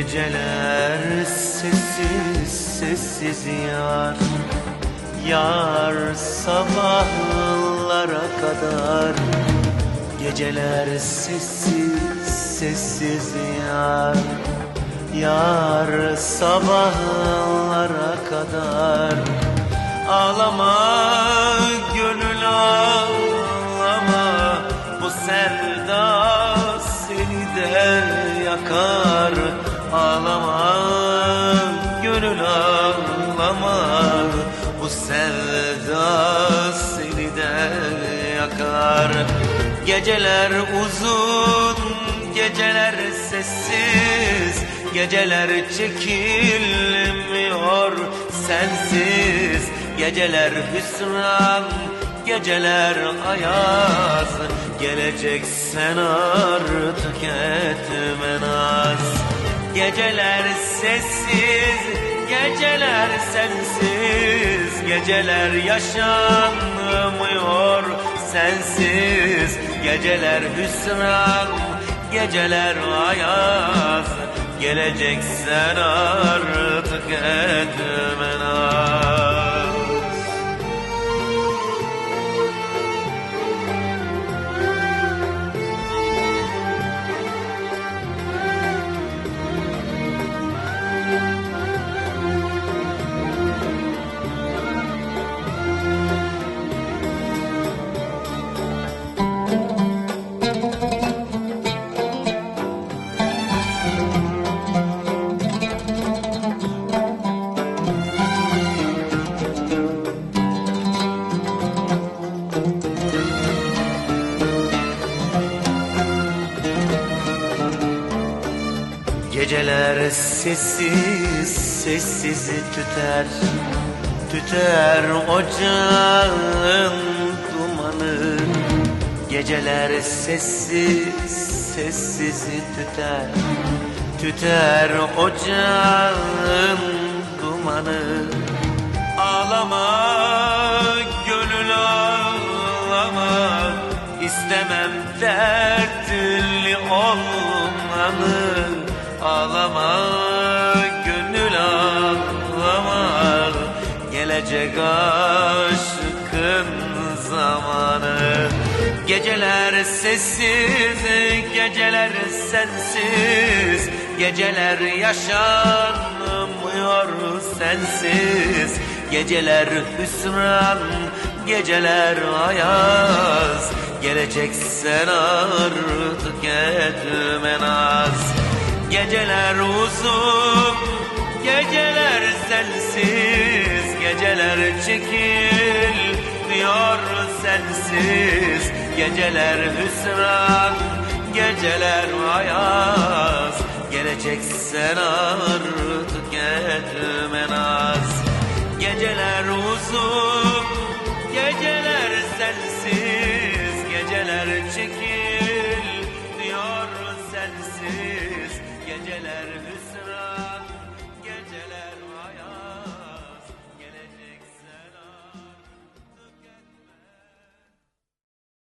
Geceler sessiz sessiz yar. Yar sabahlara kadar. Geceler sessiz sessiz yar. Yar sabahlara kadar. Ağlama gönül ağlama. Bu sevda seni de yakar Ağlama gönül ağlama Bu sevda seni de yakar. Geceler uzun geceler sessiz. Geceler çekilmiyor sensiz. Geceler hüsran Geceler ayaz. Gelecek sen artık etme naz Geceler sessiz Geceler sensiz Geceler yaşanmıyor sensiz. Geceler hüsran Geceler ayaz Gelecek sen artık Geceler sessiz sessiz tüter Tüter ocağın dumanı. Geceler sessiz sessiz tüter Tüter ocağın dumanı. Ağlama gönül ağlama İstemem dertli olmanı Ağlama gönül ağlama. Gelecek aşkın zamanı. Geceler sessiz, geceler sensiz. Geceler yaşanmıyor sensiz. Geceler hüsran, geceler ayaz. Gelecek sen artık etme naz Geceler uzun, geceler sensiz Geceler çekilmiyor sensiz. Geceler hüsran, geceler ayaz Gelecek sen artık etme naz. Geceler uzun,